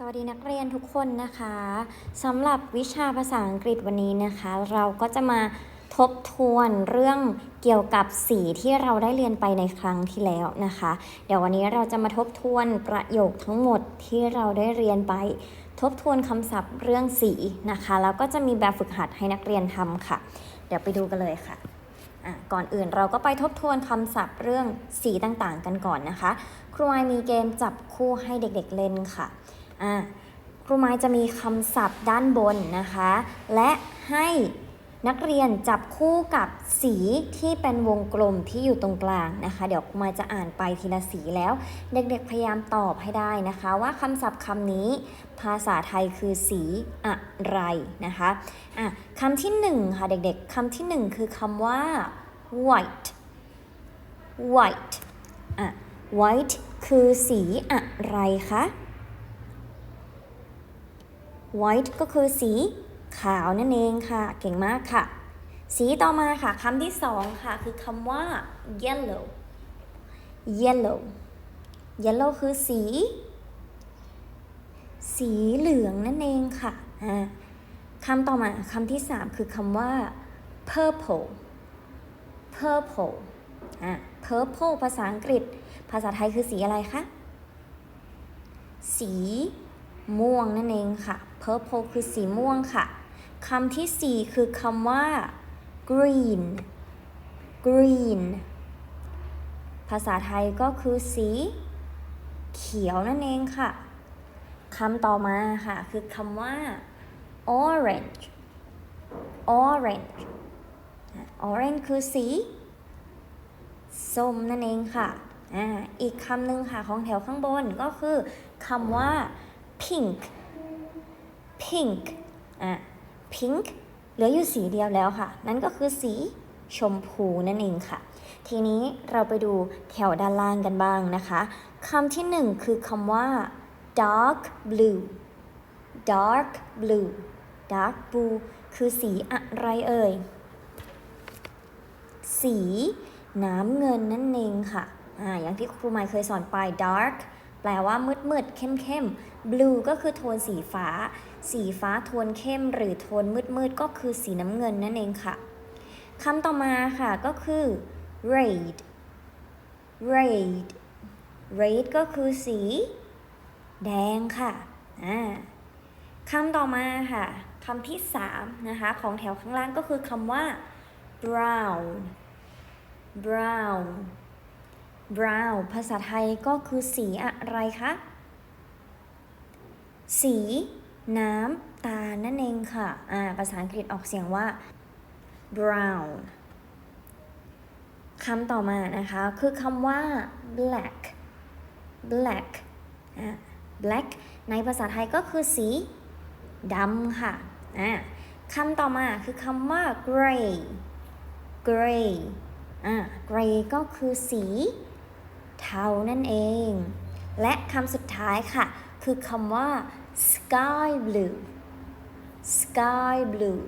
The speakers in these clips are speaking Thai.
สวัสดีนักเรียนทุกคนนะคะสำหรับวิชาภาษาอังกฤษวันนี้นะคะ เราก็จะมาทบทวนเรื่องเกี่ยวกับสีที่เราได้เรียนไปในครั้งที่แล้วนะคะ เดี๋ยววันนี้เราจะมาทบทวนประโยคทั้งหมดที่เราได้เรียนไป ทบทวนคำศัพท์เรื่องสีนะคะแล้วก็จะมีแบบฝึกหัดให้นักเรียนทำค่ะ เดี๋ยวไปดูกันเลยค่ะก่อนอื่นเราก็ไปทบทวนคำศัพท์เรื่องสีต่างๆ กันก่อนนะคะ ครูไอมีเกมจับคู่ให้เด็กๆเล่นค่ะ อะครูไม้จะมีคำศัพท์ด้านบนนะคะ และให้นักเรียนจับคู่กับสีที่เป็นวงกลมที่อยู่ตรงกลางนะคะ เดี๋ยวครูไม้จะอ่านไปทีละสีแล้ว เด็กๆพยายามตอบให้ได้นะคะ ว่าคำศัพท์คำนี้ ภาษาไทยคือสีอะไรนะคะอะคำที่หนึ่งค่ะเด็กๆคำที่หนึ่งคือคำว่า white white อะ white คือสีอะไรคะ white ก็คือสีขาวนั่นเองค่ะ เก่งมากค่ะ สีต่อมาค่ะคำที่สองค่ะ คือคำว่า yellow yellow yellow คือสี สีเหลืองนั่นเองค่ะอ่าคำต่อมาคำที่สามคือคำว่า purple purple อ่า purple ภาษาอังกฤษ ภาษาไทยคือสีอะไรคะ สี ม่วงนั่นเองค่ะ purple คือสีม่วงค่ะคำที่สี่คือคำว่า green green ภาษาไทยก็คือสีเขียวนั่นเองค่ะคำต่อมาค่ะ คือคำว่า orange orange orange คือสีส้มนั่นเองค่ะอ่าอีกคำหนึ่งค่ะของแถวข้างบนก็คือคำว่า pink pink อะ pink เหลืออยู่สีเดียวแล้วค่ะ นั่นก็คือสีชมพูนั่นเองค่ะ ทีนี้เราไปดูแถวด้านล่างกันบ้างนะคะคำที่หนึ่งคือคำว่า dark blue dark blue dark blue คือสีอะไรเอ่ย สีน้ำเงินนั่นเองค่ะ อ่า อย่างที่ครูไมค์เคยสอนไป dark แปลว่ามืดมืดเข้มเข้ม blue ก็คือโทนสีฟ้า สีฟ้าโทนเข้ม หรือโทนมืดมืดก็คือสีน้ำเงินนั่นเองค่ะคำต่อมาค่ะก็คือ red red red ก็คือสี แดงค่ะอ่าคำต่อมาค่ะคำที่สามนะคะของแถวข้างล่างก็คือคำว่า brown brown brown ภาษาไทยก็คือสีอะไรคะ สี น้ำตาลนั่นเองค่ะอ่าภาษาอังกฤษออกเสียงว่า brown คำต่อมานะคะ คือคำว่า black black อ่า black ในภาษาไทยก็คือสีดำค่ะอ่าคำต่อมาคือคำว่า gray gray อ่า gray ก็คือสี เทานั่นเอง และคำสุดท้ายค่ะ คือคำว่า sky blue sky blue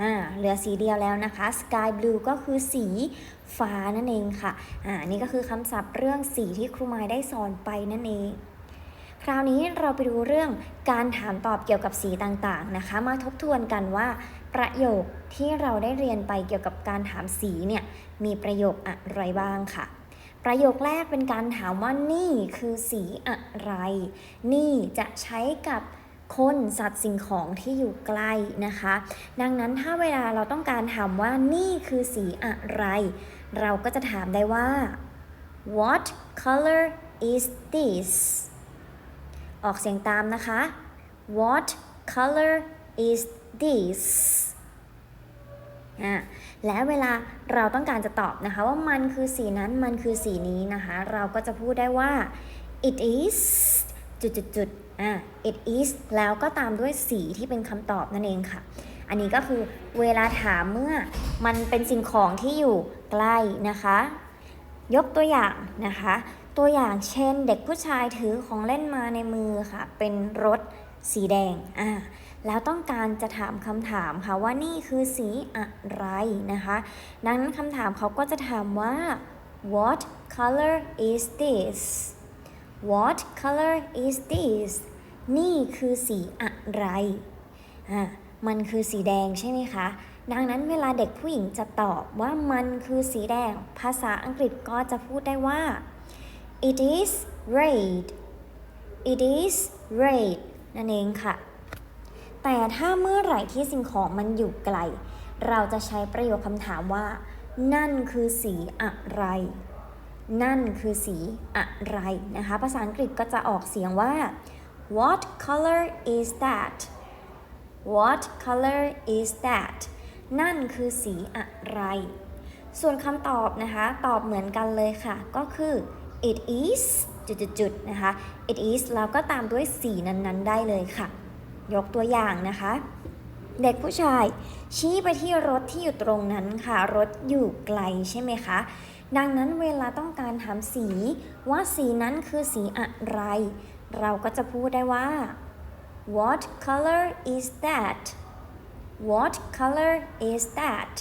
อ่าเหลือสีเดียวแล้วนะคะ sky blue ก็คือสีฟ้านั่นเองค่ะ อ่า นี่ก็คือคำศัพท์เรื่องสีที่ครูไม้ได้สอนไปนั่นเอง คราวนี้เราไปดูเรื่องการถามตอบเกี่ยวกับสีต่างๆนะคะ มาทบทวนกันว่า ประโยคที่เราได้เรียนไปเกี่ยวกับการถามสีเนี่ย มีประโยคอะไรบ้างค่ะ ประโยคแรกเป็นการถามว่านี่คือสีอะไร นี่จะใช้กับคนสัตว์สิ่งของที่อยู่ใกล้นะคะ ดังนั้นถ้าเวลาเราต้องการถามว่านี่คือสีอะไร เราก็จะถามได้ว่า what color is this ออกเสียงตามนะคะ what color is this อะและเวลาเราต้องการจะตอบนะคะ ว่ามันคือสีนั้นมันคือสีนี้นะคะ เราก็จะพูดได้ว่า it is จุดจุดจุดอะ it is แล้วก็ตามด้วยสีที่เป็นคำตอบนั่นเองค่ะ อันนี้ก็คือเวลาถามเมื่อมันเป็นสิ่งของที่อยู่ใกล้นะคะ ยกตัวอย่างนะคะ ตัวอย่างเช่นเด็กผู้ชายถือของเล่นมาในมือค่ะ เป็นรถสีแดงอ่า แล้วต้องการจะถามคำถามค่ะว่านี่คือสีอะไรนะคะ ดังนั้นคำถามเขาก็จะถามว่า what color is this what color is this นี่คือสีอะไรอะมันคือสีแดงใช่ไหมคะ ดังนั้นเวลาเด็กผู้หญิงจะตอบว่ามันคือสีแดง ภาษาอังกฤษก็จะพูดได้ว่า it is red it is red นั่นเองค่ะ แต่ถ้าเมื่อไหร่ที่สิ่งของมันอยู่ไกล เราจะใช้ประโยคคำถามว่า นั่นคือสีอะไร นั่นคือสีอะไรนะคะ ภาษาอังกฤษก็จะออกเสียงว่า what color is that what color is that นั่นคือสีอะไร ส่วนคำตอบนะคะ ตอบเหมือนกันเลยค่ะ ก็คือ it is จุดๆนะคะ it is แล้วก็ตามด้วยสีนั้นๆ ได้เลยค่ะ ยกตัวอย่างนะคะ เด็กผู้ชายชี้ไปที่รถที่อยู่ตรงนั้นค่ะ รถอยู่ไกลใช่ไหมคะ ดังนั้นเวลาต้องการถามสีว่าสีนั้นคือสีอะไร เราก็จะพูดได้ว่า what color is that what color is that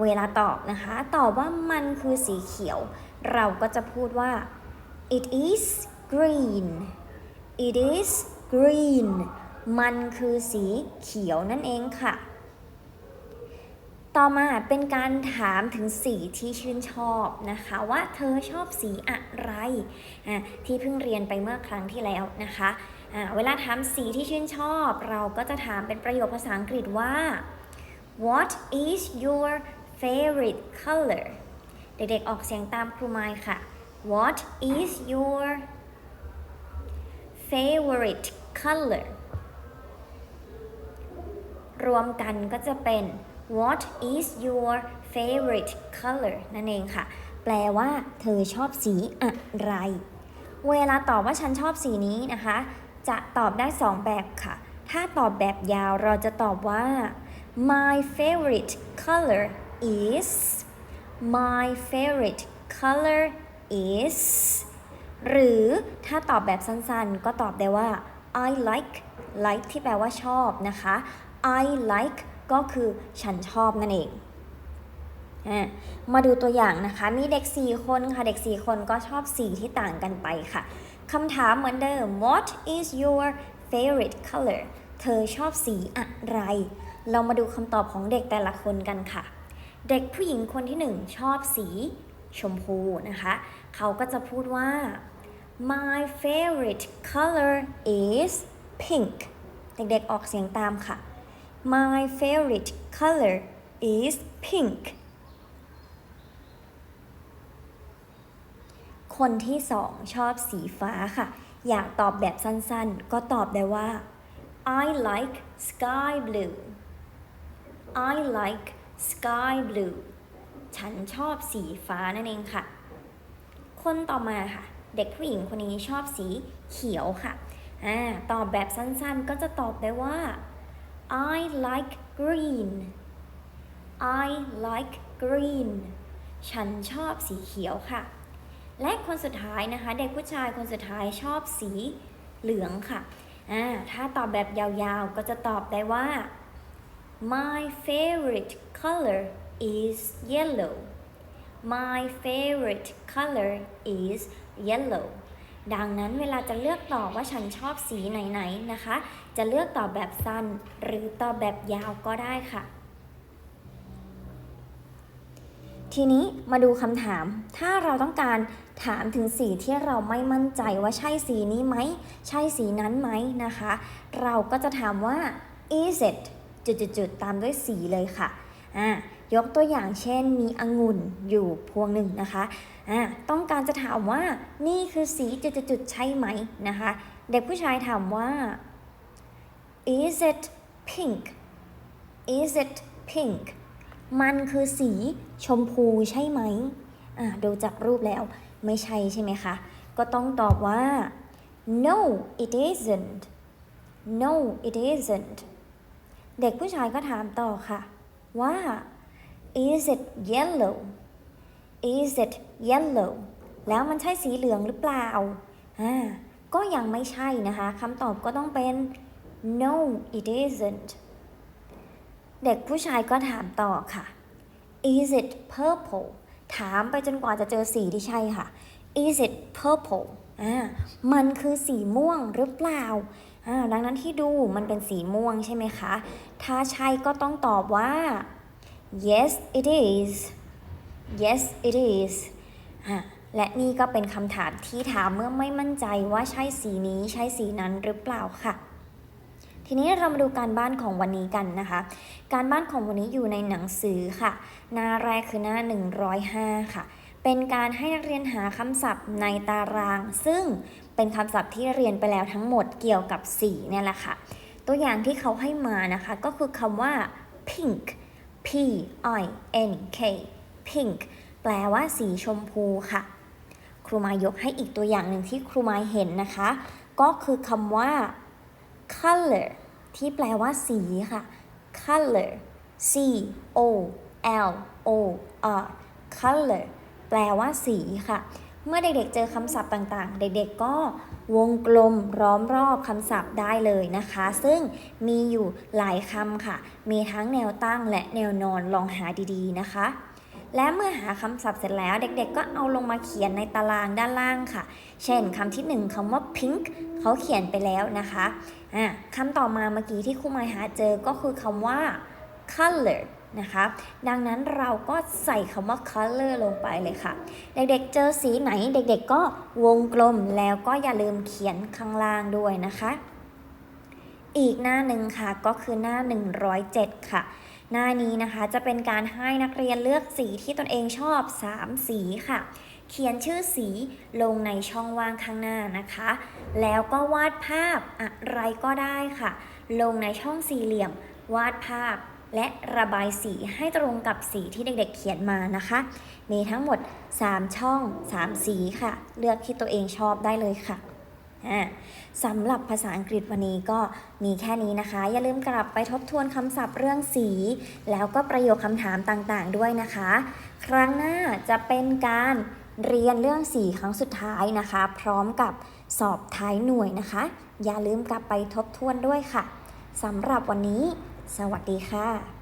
เวลาตอบนะคะ ตอบว่ามันคือสีเขียว เราก็จะพูดว่า it is green it is green มันคือสีเขียวนั่นเองค่ะ ต่อมาเป็นการถามถึงสีที่ชื่นชอบนะคะว่าเธอชอบสีอะไรอะที่เพิ่งเรียนไปเมื่อครั้งที่แล้วนะคะอะเวลาถามสีที่ชื่นชอบ เราก็จะถามเป็นประโยคภาษาอังกฤษว่า what is your favorite color เด็กๆออกเสียงตามครูไมค์ค่ะ what is your favorite color รวมกันก็จะเป็น what is your favorite color นั่นเองค่ะ แปลว่าเธอชอบสีอะไร เวลาตอบว่าฉันชอบสีนี้นะคะ จะตอบได้2แบบค่ะ ถ้าตอบแบบยาวเราจะตอบว่า my favorite color is my favorite color is หรือถ้าตอบแบบสั้นๆ ก็ตอบได้ว่า I like like ที่แปลว่าชอบนะคะ I like ก็คือฉันชอบนั่นเองมาดูตัวอย่างนะคะ มีเด็ก 4 คนค่ะ เด็ก 4 คนก็ชอบสีที่ต่างกันไปค่ะ คำถามเหมือนเดิม What is your favorite color เธอชอบสีอะไร เรามาดูคำตอบของเด็กแต่ละคนกันค่ะ เด็กผู้หญิงคนที่หนึ่งชอบสีชมพูนะคะ เขาก็จะพูดว่า my favorite color is pink เด็กๆออกเสียงตามค่ะ my favorite color is pink คนที่สองชอบสีฟ้าค่ะ อยากตอบแบบสั้นๆ ก็ตอบได้ว่า I like sky blue I like sky blue ฉันชอบสีฟ้านั่นเองค่ะ คนต่อมาค่ะ เด็กผู้หญิงคนนี้ชอบสีเขียวค่ะอ่าตอบแบบสั้นๆ ก็จะตอบได้ว่า I like green I like green ฉันชอบสีเขียวค่ะ และคนสุดท้ายนะคะ เด็กผู้ชายคนสุดท้ายชอบสีเหลืองค่ะอ่าถ้าตอบแบบยาวๆ ก็จะตอบได้ว่า My favorite color is yellow My favorite color is yellow ดังนั้นเวลาจะเลือกตอบว่าฉันชอบสีไหนๆนะคะ จะเลือกตอบแบบสั้นหรือตอบแบบยาวก็ได้ค่ะ ทีนี้มาดูคำถาม ถ้าเราต้องการถามถึงสีที่เราไม่มั่นใจว่าใช่สีนี้ไหม ใช่สีนั้นไหมนะคะ เราก็จะถามว่า is it จุดๆตามด้วยสีเลยค่ะอ่ายกตัวอย่างเช่นมีองุ่นอยู่พวงหนึ่งนะคะ อ่าต้องการจะถามว่านี่คือสีจุดๆๆใช่ไหมนะคะ เด็กผู้ชายถามว่า is it pink is it pink มันคือสีชมพูใช่ไหมอ่าดูจากรูปแล้วไม่ใช่ใช่ไหมคะ ก็ต้องตอบว่า no it isn't no it isn't เด็กผู้ชายก็ถามต่อค่ะว่า is it yellow is it yellow แล้วมันใช่สีเหลืองหรือเปล่าอ่าก็ยังไม่ใช่นะคะคำตอบก็ต้องเป็น no it isn't เด็กผู้ชายก็ถามต่อค่ะ is it purple ถามไปจนกว่าจะเจอสีที่ใช่ค่ะ is it purple อ่ามันคือสีม่วงหรือเปล่าอ่าดังนั้นที่ดูมันเป็นสีม่วงใช่ไหมคะ ถ้าใช่ก็ต้องตอบว่า yes it is yes it is อะและนี่ก็เป็นคำถามที่ถามเมื่อไม่มั่นใจว่าใช่สีนี้ใช่สีนั้นหรือเปล่าค่ะ ทีนี้เรามาดูการบ้านของวันนี้กันนะคะ การบ้านของวันนี้อยู่ในหนังสือค่ะ หน้าแรกคือหน้า 105 ค่ะ เป็นการให้นักเรียนหาคำศัพท์ในตาราง ซึ่งเป็นคำศัพท์ที่เรียนไปแล้วทั้งหมดเกี่ยวกับสีเนี่ยแหละค่ะ ตัวอย่างที่เขาให้มานะคะก็คือคำว่า pink p i n k pink แปลว่าสีชมพูค่ะ ครูมายกให้อีกตัวอย่างหนึ่งที่ครูมายเห็นนะคะ ก็คือคำว่า color ที่แปลว่าสีค่ะ color c o l o r color แปลว่าสีค่ะ เมื่อเด็กๆเจอคำศัพท์ต่างๆ เด็กๆก็วงกลมล้อมรอบคำศัพท์ได้เลยนะคะ ซึ่งมีอยู่หลายคำค่ะ มีทั้งแนวตั้งและแนวนอนลองหาดีๆนะคะ และเมื่อหาคำศัพท์เสร็จแล้วเด็กๆ ก็เอาลงมาเขียนในตารางด้านล่างค่ะ เช่นคำที่หนึ่งคำว่า pink เขาเขียนไปแล้วนะคะะคำต่อมาเมื่อกี้ที่ครูหมายหาเจอก็คือคำว่า color นะคะ ดังนั้นเราก็ใส่คำว่า color ลงไปเลยค่ะ เด็กๆ เจอสีไหนเด็กๆ ก็วงกลมแล้วก็อย่าลืมเขียนข้างล่างด้วยนะคะ อีกหน้าหนึ่งค่ะก็คือหน้า 107 ค่ะ หน้านี้นะคะจะเป็นการให้นักเรียนเลือกสีที่ตนเองชอบ 3 สีค่ะ เขียนชื่อสีลงในช่องว่างข้างหน้านะคะ แล้วก็วาดภาพอะไรก็ได้ค่ะ ลงในช่องสี่เหลี่ยม วาดภาพและระบายสีให้ตรงกับสีที่เด็กๆเขียนมานะคะ มีทั้งหมด 3 ช่อง 3 สีค่ะ เลือกที่ตัวเองชอบได้เลยค่ะ สำหรับภาษาอังกฤษวันนี้ก็มีแค่นี้นะคะ อย่าลืมกลับไปทบทวนคำศัพท์เรื่องสี แล้วก็ประโยคคำถามต่างๆด้วยนะคะ ครั้งหน้าจะเป็นการเรียนเรื่องสีครั้งสุดท้ายนะคะ พร้อมกับสอบท้ายหน่วยนะคะ อย่าลืมกลับไปทบทวนด้วยค่ะสำหรับวันนี้ สวัสดีค่ะ